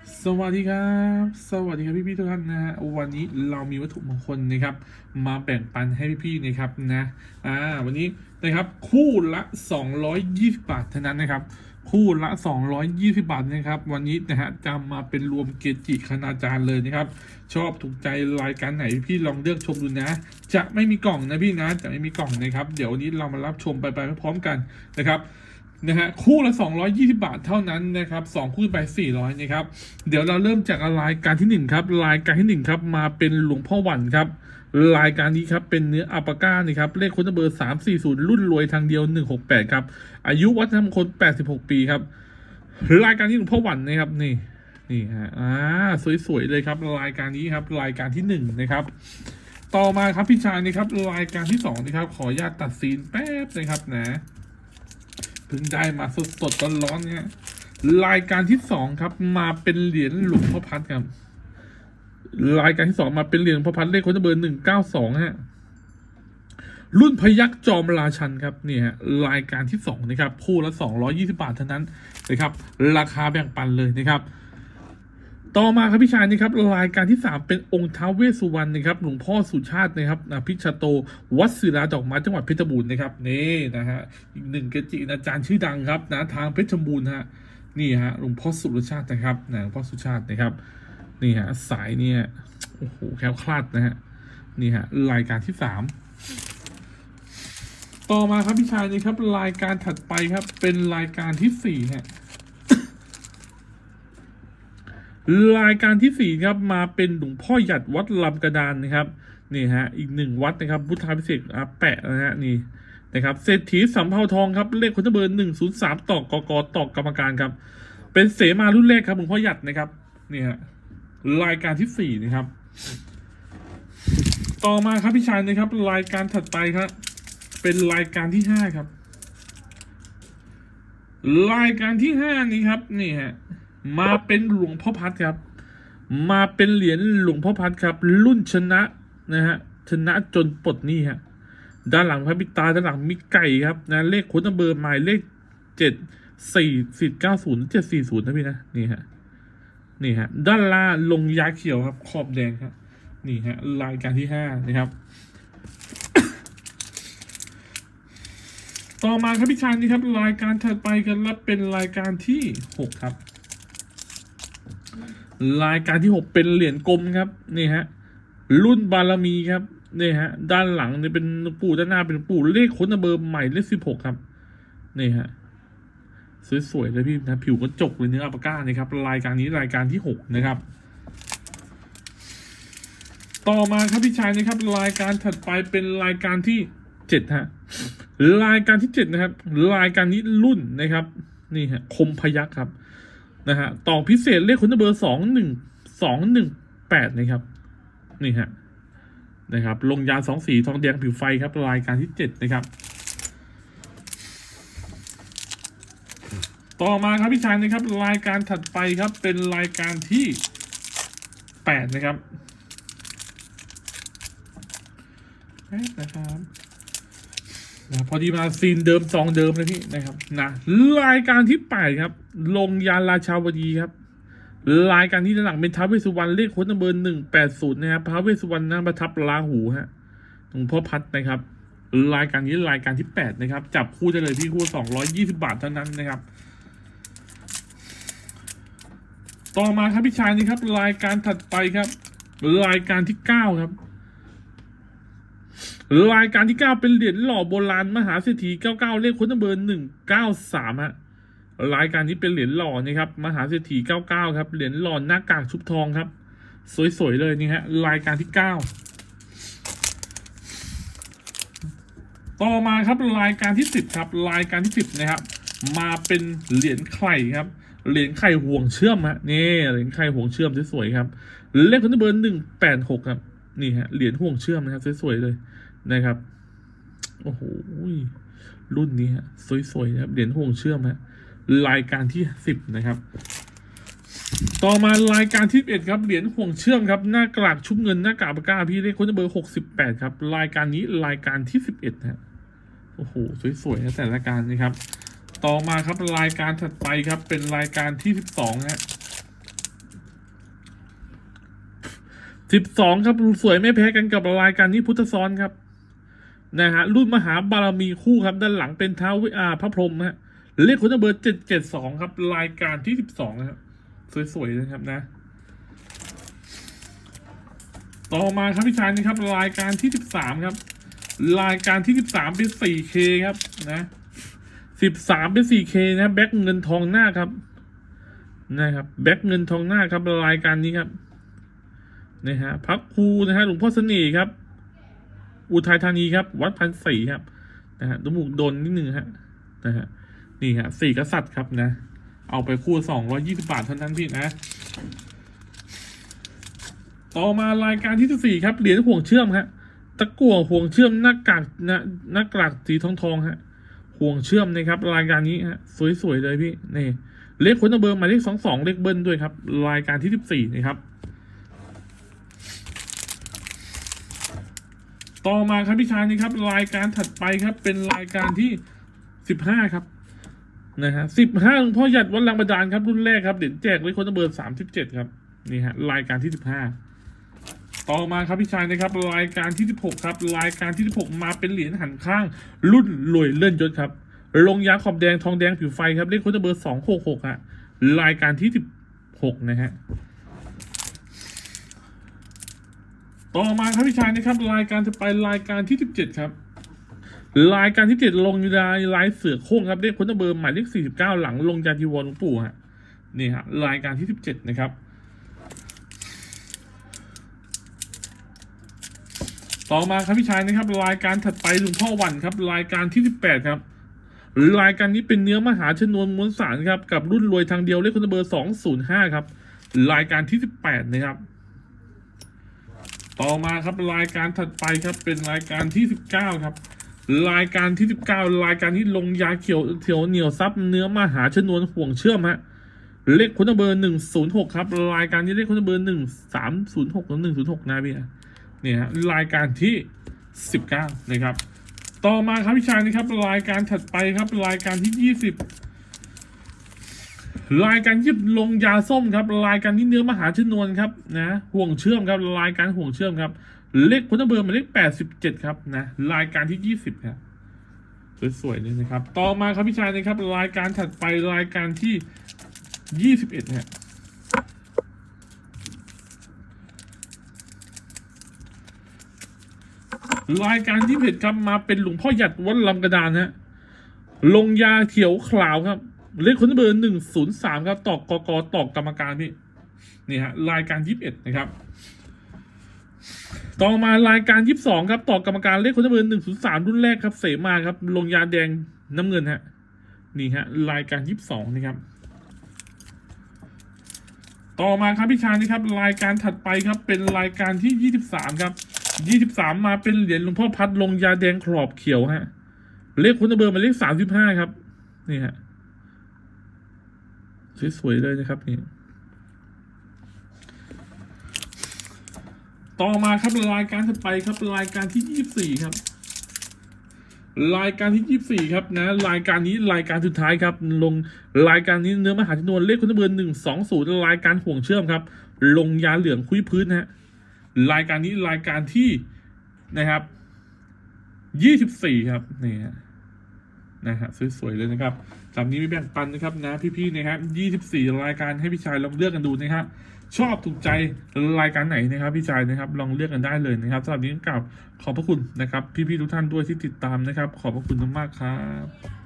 สวัสดีครับ สวัสดีครับพี่ๆทุกท่านนะฮะวันนี้เรามีวัตถุมงคลนะครับ มาแบ่งปันให้พี่ๆนะครับนะอ่าวันนี้นะครับคู่ละ 220 บาทเท่านั้นนะครับ คู่ละ 220 บาทนะครับ วันนี้นะฮะจะมาเป็นรวมเกจิคณาจารย์เลยนะครับ ชอบถูกใจรายการไหนพี่ลองเลือกชมดูนะ จะไม่มีกล่องนะพี่นะจะไม่มีกล่องนะครับ เดี๋ยววันนี้เรามารับชมไปไปพร้อมกันนะครับ นะฮะคู่ละ 220 บาทเท่านั้นนะครับสองคู่ไป 400นะครับเดี๋ยวเราเริ่มจากรายการที่ 1 ครับ รายการที่ 1 ครับ มาเป็นหลวงพ่อวันครับ รายการนี้ครับ เป็นเนื้ออัปปาก้านี่ครับ เลขค้นเบอร์ 340 รุ่นรวยทางเดียว 168 ครับ อายุวัฒนธรรมคน 86 ปีครับรายการที่หลวงพ่อวันนะครับนี่นี่ฮะอ่าสวยๆเลยครับ รายการนี้ครับ รายการที่1นะครับต่อมาครับพี่ชายนี่ครับรายการที่2นะครับขออนุญาตตัดซีนแป๊บนะครับนะ เพิ่งได้มาสดสดร้อนร้อนเนี่ยรายการที่สองครับ มาเป็นเหรียญหลวงพ่อพัดครับ รายการที่สองมาเป็นเหรียญพ่อพัดเลขคนเบอร์หนึ่งเก้าสองฮะรุ่นพยักจอมราชันครับเนี่ยรายการที่สองนะครับคู่ละสองร้อยี่สิบาทเท่านั้นนะครับ ราคาแบ่งปันเลยนะครับ ต่อมาครับพี่ชายนี่ครับรายการที่ 3 เป็นองค์ท้าวเวสสุวรรณนะครับหลวงพ่อสุชาตินะครับอภิชโต วัดศิลาดอกไม้จังหวัดเพชรบูรณ์นะครับนี่นะฮะอีกหนึ่งเกจิอาจารย์ชื่อดังครับนะทางเพชรบูรณ์ฮะนี่ฮะหลวงพ่อสุรชาตินะครับนะหลวงพ่อสุชาตินะครับนี่ฮะสายเนี่ยโอ้โหแคล้วคลาดนะฮะนี่ฮะรายการที่สามต่อมาครับพี่ชายนี่ครับรายการถัดไปครับเป็นรายการที่สี่ฮะ รายการที่สี่ครับมาเป็นหลวงพ่อหยัดวัดลำกระดานนะครับนี่ฮะอีกหนึ่งวัดนะครับพุทธาพิเศษอาแปะนะฮะนี่นะครับเศรษฐีสำเภาทองครับเลขคนทะเบอร์หนึ่งศูนย์สามต่อกกต่อกรรมการครับ เป็นเสมารุ่นแรกครับหลวงพ่อหยัดนะครับนี่ฮะรายการที่สี่นะครับ ต่อมาครับพี่ชายนะครับ รายการถัดไปครับ เป็นรายการที่ห้าครับ รายการที่ห้านี้ครับ นี่ฮะ มาเป็นหลวงพ่อพัดครับ มาเป็นเหรียญหลวงพ่อพัดครับ รุ่นชนะนะฮะชนะจนปลดหนี้ฮะด้านหลังพระปิตาด้านหลังมีไก่ครับนะเลขโค้ดเบอร์หมายเลขเจ็ดสี่สี่เก้าศูนย์เจ็ดสี่ศูนย์นะพี่นะนี่ฮะนี่ฮะด้านล่างลงยาเขียวครับ ขอบแดงครับนี่ฮะรายการที่ห้านะครับ ต่อมาครับพี่ชายนี่ครับ รายการถัดไปกันแล้วเป็นรายการที่หกครับ รายการที่หกเป็นเหรียญกลมครับนี่ฮะรุ่นบารมีครับนี่ฮะด้านหลังเนี่ยเป็นปู่ด้านหน้าเป็นปู่เลขค้นเบอร์ใหม่เลขสิบหกครับนี่ฮะสวยๆเลยพี่นะผิวกระจกเลยเนื้ออัปปาก้านี่ครับรายการนี้รายการที่หกนะครับ ต่อมาครับพี่ชายนะครับ รายการถัดไปเป็นรายการที่เจ็ดฮะรายการที่เจ็ดนะครับ รายการนี้รุ่นนะครับ นี่ฮะคมพยักครับ นะฮะต่อพิเศษเลขคุณเบอร์สองหนึ่งสองหนึ่งแปดนะครับนี่ฮะนะครับ ลงยาสองสีทองแดงผิวไฟครับรายการที่เจ็ดนะครับ ต่อมาครับพี่ชายนะครับ รายการถัดไปครับเป็นรายการที่แปดนะครับนะครับ นะพอดีมาซีนเดิมซองเดิมเลยพี่นะครับนะรายการที่แปดครับ ลงยานราชาวดีครับ รายการที่ด้านหลังเป็นท้าวเวสุวรรณเลขโค้ดเบอร์หนึ่งแปดศูนย์นะครับท้าวเวสุวรรณนั่งประทับราหูฮะหลวงพ่อพัดนะครับ รายการนี้รายการที่แปดนะครับ จับคู่ได้เลยพี่คู่สองร้อยยี่สิบาทเท่านั้นนะครับ ต่อมาครับพี่ชายนี่ครับ รายการถัดไปครับ รายการที่เก้าครับ รายการที่เก้าเป็นเหรียญหล่อโบราณมหาเศรษฐีเก้าเก้าเลขคนเบอร์หนึ่งเก้าสามฮะ รายการนี้เป็นเหรียญหล่อนะครับ มหาเศรษฐีเก้าเก้าครับ เหรียญหล่อหน้ากากชุบทองครับ สวยๆ เลยนี่ฮะ รายการที่เก้าต่อมาครับรายการที่สิบครับ รายการที่สิบนะครับ มาเป็นเหรียญไข่ครับ เหรียญไข่ห่วงเชื่อมฮะ นี่ เหรียญไข่ห่วงเชื่อมสวยๆครับ เลขคนเบอร์หนึ่งแปดหกครับ นี่ฮะเหรียญห่วงเชื่อมนะครับสวยๆเลยนะครับโอ้โหรุ่นนี้ฮะสวยๆนะครับเหรียญห่วงเชื่อมฮะรายการที่สิบนะครับ ต่อมารายการที่เอ็ดครับเหรียญห่วงเชื่อมครับหน้ากากชุบเงินหน้ากากปากกาพี่เลขคนเบอร์หกสิบแปดครับ รายการนี้รายการที่สิบเอ็ดฮะโอ้โหสวยๆนะแต่ละการนะครับ ต่อมาครับรายการถัดไปครับเป็นรายการที่สิบสองฮะ สิบสองครับสวยไม่แพ้กันกับรายการนี้พุทธซ้อนครับนะฮะรุ่นมหาบารมีคู่ครับ ด้านหลังเป็นเท้าวิอาพระพรหมฮะเลขคุณเบอร์เจ็ดเจ็ดสองครับ รายการที่สิบสองนะครับสวยๆนะครับนะ ต่อมาครับพี่ชายนะครับ รายการที่สิบสามครับ รายการที่สิบสามเป็นสี่เคครับนะสิบสามเป็นสี่เคนะแบ็คเงินทองหน้าครับนะครับ แบ็คเงินทองหน้าครับรายการนี้ครับ นะฮะพักครูนะฮะหลวงพ่อเสน่ห์ครับ อุทัยธานีครับ วัดพันศรีครับนะฮะจมูกโดนนิดนึงฮะนะฮะนี่ฮะสี่กษัตริย์ครับนะ เอาไปคู่สองร้อยี่สิบาทเท่านั้นพี่นะ ต่อมารายการที่สี่ครับเหรียญห่วงเชื่อมฮะตะกั่วห่วงเชื่อมหน้ากากนะหน้ากากสีทองทองฮะห่วงเชื่อมนะครับ รายการนี้ฮะสวยๆเลยพี่นี่เลขคนเบอร์หมายเลขสองสองเลขเบิ้ลด้วยครับ รายการที่สิบสี่นะครับ ต่อมาครับพี่ชายนี่ครับ รายการถัดไปครับ เป็นรายการที่สิบห้าครับนะฮะสิบห้าหลวงพ่อหยัดวัดลังบาดาลครับรุ่นแรกครับเด่นแจกไว้คนเบอร์สามสิบเจ็ดครับนี่ฮะรายการที่สิบห้าต่อมาครับพี่ชายนะครับ รายการที่สิบหกครับ รายการที่สิบหกมาเป็นเหรียญหันข้าง รุ่นรวยเลื่อนยศครับ ลงยาขอบแดงทองแดงผิวไฟครับเลขคนเบอร์สองหกหกฮะรายการที่สิบหกนะฮะ ต่อมาครับพี่ชายนะครับ รายการจะไปรายการที่สิบเจ็ดครับ รายการที่เจ็ดลงยาลายเสือโค้งครับเลขคนเบอร์หมายเลขสี่สิบเก้าหลังลงยาจีวรหลวงปู่ฮะนี่ฮะรายการที่สิบเจ็ดนะครับต่อมาครับพี่ชายนะครับ รายการถัดไปหลวงพ่อวันครับ รายการที่สิบแปดครับรายการนี้เป็นเนื้อมหาชนวนมวลสารครับ กับรุ่นรวยทางเดียวเลขคนเบอร์สองศูนย์ห้าครับรายการที่สิบแปดนะครับ ต่อมาครับรายการถัดไปครับเป็นรายการที่สิบเก้าครับ รายการที่สิบเก้ารายการที่ลงยาเขียวเขียวเหนียวซับเนื้อมหาชนวนห่วงเชื่อมฮะเลขคุณเบอร์หนึ่งศูนย์หกครับ รายการนี้เลขคุณเบอร์หนึ่งสามศูนย์หกหรือหนึ่งศูนย์หกนะพี่เนี่ยฮะรายการที่สิบเก้านะครับ ต่อมาครับพี่ชายนะครับรายการถัดไปครับรายการที่ยี่สิบ รายการยิบลงยาส้มครับ รายการที่เนื้อมหาชนวนครับนะห่วงเชื่อมครับรายการห่วงเชื่อมครับเลขคุณเบอร์หมายเลขแปดสิบเจ็ดครับนะรายการที่ยี่สิบครับสวยๆเลยนะครับ ต่อมาครับพี่ชายนะครับ รายการถัดไปรายการที่ยี่สิบเอ็ดเนี่ยรายการที่เพจครับมาเป็นหลวงพ่อหยัดวัดลำกระดานฮะลงยาเขียวขาวครับ เลขคนเบอร์หนึ่งศูนย์สามครับตอกกกตอกกรรมการพี่นี่ฮะรายการยี่สิบเอ็ดนะครับ ต่อมารายการยี่สิบสองครับตอกกรรมการเลขคนเบอร์หนึ่งศูนย์สามรุ่นแรกครับ เสมาครับลงยาแดงน้ำเงินฮะนี่ฮะรายการยี่สิบสองนะครับ ต่อมาครับพี่ชายนะครับ รายการถัดไปครับเป็นรายการที่ยี่สิบสามครับยี่สิบสามมาเป็นเหรียญหลวงพ่อพัดลงยาแดงขอบเขียวฮะเลขคุณเบอร์มาเลขสามสิบห้าครับ นี่ฮะ สวยๆเลยนะครับนี่ต่อมาครับรายการถัดไปครับรายการที่ยี่สี่ครับ รายการที่ยี่สี่ครับนะรายการนี้รายการสุดท้ายครับ ลงรายการนี้เนื้อมหาชนวนเลขคุณเบอร์หนึ่งสองศูนย์รายการห่วงเชื่อมครับ ลงยาเหลืองคุยพื้นนะฮะรายการนี้รายการที่นะครับยี่สิบสี่ครับนี่ฮะนะฮะสวยๆเลยนะครับ สำนี้ไม่แบ่งปันนะครับนะพี่ๆนะครับ 24 รายการให้พี่ชายลองเลือกกันดูนะครับ ชอบถูกใจรายการไหนนะครับพี่ชายนะครับ ลองเลือกกันได้เลยนะครับสำหรับนี้กลับขอบพระคุณนะครับ พี่ๆทุกท่านด้วยที่ติดตามนะครับ ขอบพระคุณมากๆครับ